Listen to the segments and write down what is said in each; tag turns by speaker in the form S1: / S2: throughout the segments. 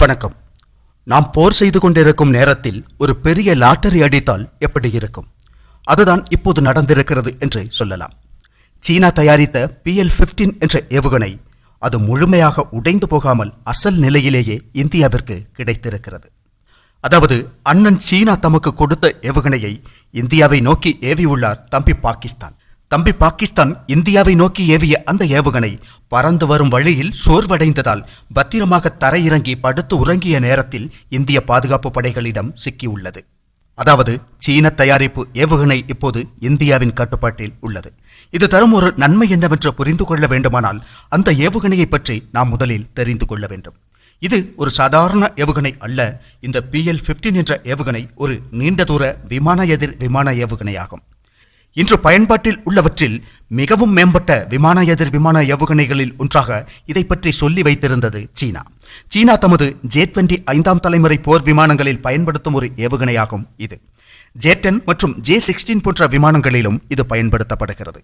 S1: வணக்கம். நாம் போர் செய்து கொண்டிருக்கும் நேரத்தில் ஒரு பெரிய லாட்டரி அடித்தால் எப்படி இருக்கும்? அதுதான் இப்போது நடந்திருக்கிறது என்று சொல்லலாம். சீனா தயாரித்த பிஎல் 15 என்ற ஏவுகணை அது முழுமையாக உடைந்து போகாமல் அசல் நிலையிலேயே இந்தியாவிற்கு கிடைத்திருக்கிறது. அதாவது அண்ணன் சீனா தமக்கு கொடுத்த ஏவுகணையை இந்தியாவை நோக்கி ஏவியுள்ளார் தம்பி பாகிஸ்தான். தம்பி பாகிஸ்தான் இந்தியாவை நோக்கி ஏவிய அந்த ஏவுகணை பறந்து வரும் வழியில் சோர்வடைந்ததால் பத்திரமாக தரையிறங்கி படுத்து உறங்கிய நேரத்தில் இந்திய பாதுகாப்பு படைகளிடம் சிக்கியுள்ளது. அதாவது சீன தயாரிப்பு ஏவுகணை இப்போது இந்தியாவின் கட்டுப்பாட்டில் உள்ளது. இது தரும் ஒரு நன்மை என்னவென்று புரிந்து கொள்ள வேண்டுமானால் அந்த ஏவுகணையை பற்றி நாம் முதலில் தெரிந்து கொள்ள வேண்டும். இது ஒரு சாதாரண ஏவுகணை அல்ல இந்த பிஎல் 15 என்ற ஏவுகணை ஒரு நீண்ட தூர விமான எதிர் விமான ஏவுகணையாகும். இன்று பயன்பாட்டில் உள்ளவற்றில் மிகவும் மேம்பட்ட விமான எதிர் விமான ஏவுகணைகளில் ஒன்றாக இதை பற்றி சொல்லி வைத்திருந்தது சீனா. சீனா தமது ஜே டுவெண்டி ஐந்தாம் தலைமுறை போர் விமானங்களில் பயன்படுத்தும் ஒரு ஏவுகணையாகும் இது. ஜே டென் மற்றும் ஜே சிக்ஸ்டீன் போன்ற விமானங்களிலும் இது பயன்படுத்தப்படுகிறது.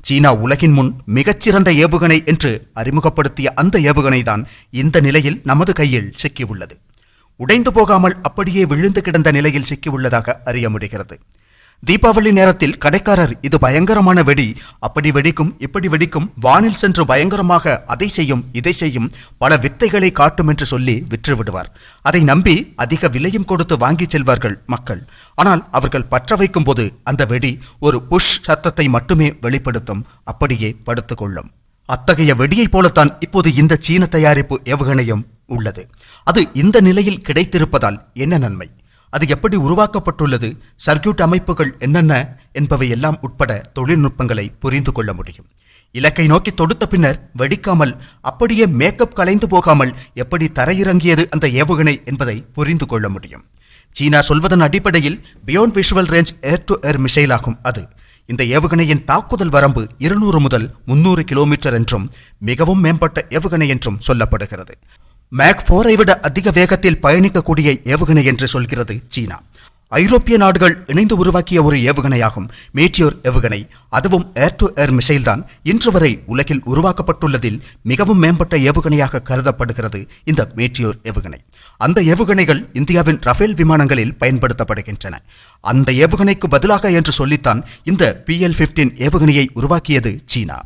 S1: சீனா உலகின் முன் மிகச்சிறந்த ஏவுகணை என்று அறிமுகப்படுத்திய அந்த ஏவுகணைதான் இந்த நிலையில் நமது கையில் சிக்கியுள்ளது. உடைந்து போகாமல் அப்படியே விழுந்து கிடந்த நிலையில் சிக்கியுள்ளதாக அறிய முடிகிறது. தீபாவளி நேரத்தில் கடைக்காரர் இது பயங்கரமான வெடி. அப்படி வெடிக்கும் இப்படி வெடிக்கும். வானில் சென்று பயங்கரமாக அதை செய்யும் இதை செய்யும். பல வித்தைகளை காட்டும் என்று சொல்லி விற்று விடுவார் அதை நம்பி அதிக விலையும் கொடுத்து வாங்கிச் செல்வார்கள் மக்கள். ஆனால் அவர்கள் பற்ற வைக்கும் போது அந்த வெடி ஒரு புஷ் சத்தத்தை மட்டுமே வெளிப்படுத்தும். அப்படியே படுத்துக்கொள்ளும் அத்தகைய வெடியைப் போலத்தான் இப்போது இந்த சீன தயாரிப்பு ஏவுகணையும் உள்ளது. அது இந்த நிலையில் கிடைத்திருப்பதால் என்ன நன்மை? அது எப்படி உருவாக்கப்பட்டுள்ளது சர்க்கியூட் அமைப்புகள் என்னென்ன என்பவை எல்லாம் உட்பட தொழில்நுட்பங்களை புரிந்து கொள்ள முடியும். இலக்கை நோக்கி தொடுத்த பின்னர் வெடிக்காமல் அப்படியே மேக்கப் கலைந்து போகாமல் எப்படி தரையிறங்கியது அந்த ஏவுகணை என்பதை புரிந்து கொள்ள முடியும். சீனா சொல்வதன் அடிப்படையில் beyond visual range air to air மிசைலாகும் அது. இந்த ஏவுகணையின் தாக்குதல் வரம்பு இருநூறு முதல் முன்னூறு கிலோமீட்டர் என்றும் மிகவும் மேம்பட்ட ஏவுகணை என்றும் சொல்லப்படுகிறது. மேக் போரை விட அதிக வேகத்தில் பயணிக்கக்கூடிய ஏவுகணை என்று சொல்கிறது சீனா. ஐரோப்பிய நாடுகள் இணைந்து உருவாக்கிய ஒரு ஏவுகணையாகும். மீட்டியோர் ஏவுகணை. அதுவும் ஏர் டு ஏர் மிசைல் தான். இன்று வரை உலகில் உருவாக்கப்பட்டுள்ளதில் மிகவும் மேம்பட்ட ஏவுகணையாக கருதப்படுகிறது இந்த மீட்டியோர் ஏவுகணை. அந்த ஏவுகணைகள் இந்தியாவின் ரஃபேல் விமானங்களில் பயன்படுத்தப்படுகின்றன. அந்த ஏவுகணைக்கு பதிலாக என்று சொல்லித்தான் இந்த பிஎல் 15 ஏவுகணையை உருவாக்கியது சீனா.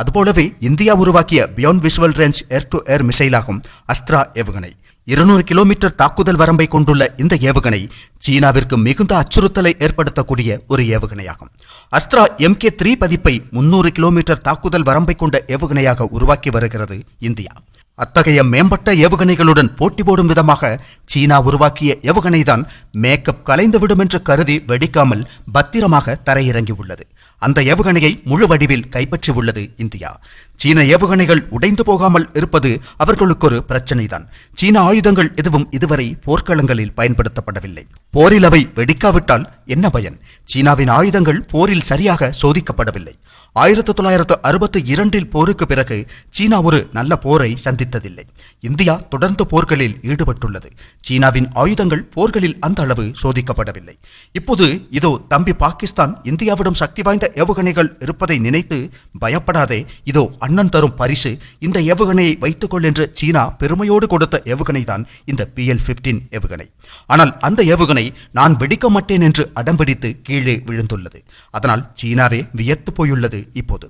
S1: அதுபோலவே இந்தியா உருவாக்கிய beyond visual range air to air மிசைலாகும் Astra ஏவுகணை. இருநூறு கிலோமீட்டர் தாக்குதல் வரம்பை கொண்டுள்ள இந்த ஏவுகணை சீனாவிற்கு மிகுந்த அச்சுறுத்தலை ஏற்படுத்தக்கூடிய ஒரு ஏவுகணையாகும். அஸ்த்ரா எம்கே த்ரீ பதிப்பை முன்னூறு கிலோமீட்டர் தாக்குதல் வரம்பை கொண்ட ஏவுகணையாக உருவாக்கி வருகிறது இந்தியா. அத்தகைய மேம்பட்ட ஏவுகணைகளுடன் போட்டி போடும் விதமாக சீனா உருவாக்கிய ஏவுகணைதான் மேக்கப் கலைந்துவிடும் என்று கருதி வெடிக்காமல் பத்திரமாக தரையிறங்கி உள்ளது அந்த ஏவுகணையை முழு வடிவில் கைப்பற்றியுள்ளது இந்தியா. சீன ஏவுகணைகள் உடைந்து போகாமல் இருப்பது அவர்களுக்கு ஒரு பிரச்சனைதான். சீன ஆயுதங்கள் எதுவும் இதுவரை போர்க்களங்களில் பயன்படுத்தப்படவில்லை. போரில் அவை வெடிக்காவிட்டால் என்ன பயன்? சீனாவின் ஆயுதங்கள் போரில் சரியாக சோதிக்கப்படவில்லை. ஆயிரத்தி தொள்ளாயிரத்து அறுபத்தி இரண்டில் போருக்கு பிறகு சீனா ஒரு நல்ல போரை சந்தித்ததில்லை. இந்தியா தொடர்ந்து போர்களில் ஈடுபட்டுள்ளது. சீனாவின் ஆயுதங்கள் போர்களில் அந்த அளவு சோதிக்கப்படவில்லை. இப்போது இதோ தம்பி பாகிஸ்தான் இந்தியாவிடம் சக்தி வாய்ந்த ஏவுகணைகள் இருப்பதை நினைத்து பயப்படாதே. இதோ அண்ணன் தரும் பரிசு இந்த ஏவுகணையை வைத்துக்கொள் என்று சீனா பெருமையோடு கொடுத்த ஏவுகணை தான் இந்த பிஎல் 15 ஏவுகணை ஆனால் அந்த ஏவுகணை நான் வெடிக்க மாட்டேன் என்று அடம்பிடித்து கீழே விழுந்துள்ளது. அதனால் சீனாவே வியர்த்து போயுள்ளது இப்போது.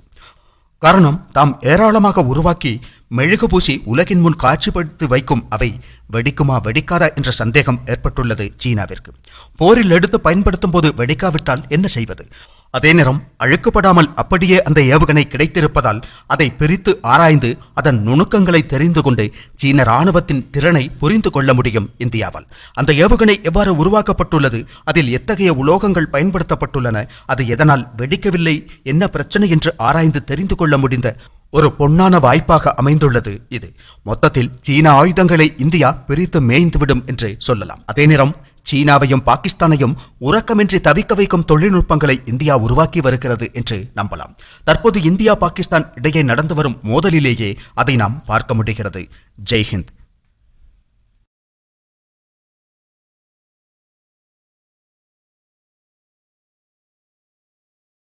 S1: காரணம் தாம் ஏராளமாக உருவாக்கி மெழுகு பூசி உலகின் முன் காட்சிப்படுத்தி வைக்கும் அவை வெடிக்குமா வெடிக்காதா என்ற சந்தேகம் ஏற்பட்டுள்ளது சீனாவிற்கு. போரில் எடுத்து பயன்படுத்தும் போது வெடிக்காவிட்டால் என்ன செய்வது? அதே நேரம் அழுக்கப்படாமல் அப்படியே அந்த ஏவுகணை கிடைத்திருப்பதால் அதை பிரித்து ஆராய்ந்து அதன் நுணுக்கங்களை தெரிந்து கொண்டு சீன இராணுவத்தின் திறனை புரிந்து கொள்ள முடியும் இந்தியாவால். அந்த ஏவுகணை எவ்வாறு உருவாக்கப்பட்டுள்ளது அதில் எத்தகைய உலோகங்கள் பயன்படுத்தப்பட்டுள்ளன அது எதனால் வெடிக்கவில்லை என்ன பிரச்சனை என்று ஆராய்ந்து தெரிந்து கொள்ள முடிந்த ஒரு பொன்னான வாய்ப்பாக அமைந்துள்ளது இது. மொத்தத்தில் சீன ஆயுதங்களை இந்தியா பிரித்து மேய்ந்துவிடும் என்று சொல்லலாம். அதே நேரம் சீனாவையும் பாகிஸ்தானையும் உறக்கமின்றி தவிக்க வைக்கும் தொழில்நுட்பங்களை இந்தியா உருவாக்கி வருகிறது என்று நம்பலாம். தற்போது இந்தியா பாகிஸ்தான் இடையே நடந்து வரும் மோதலிலேயே அதை நாம் பார்க்க முடிகிறது. ஜெய்ஹிந்த்.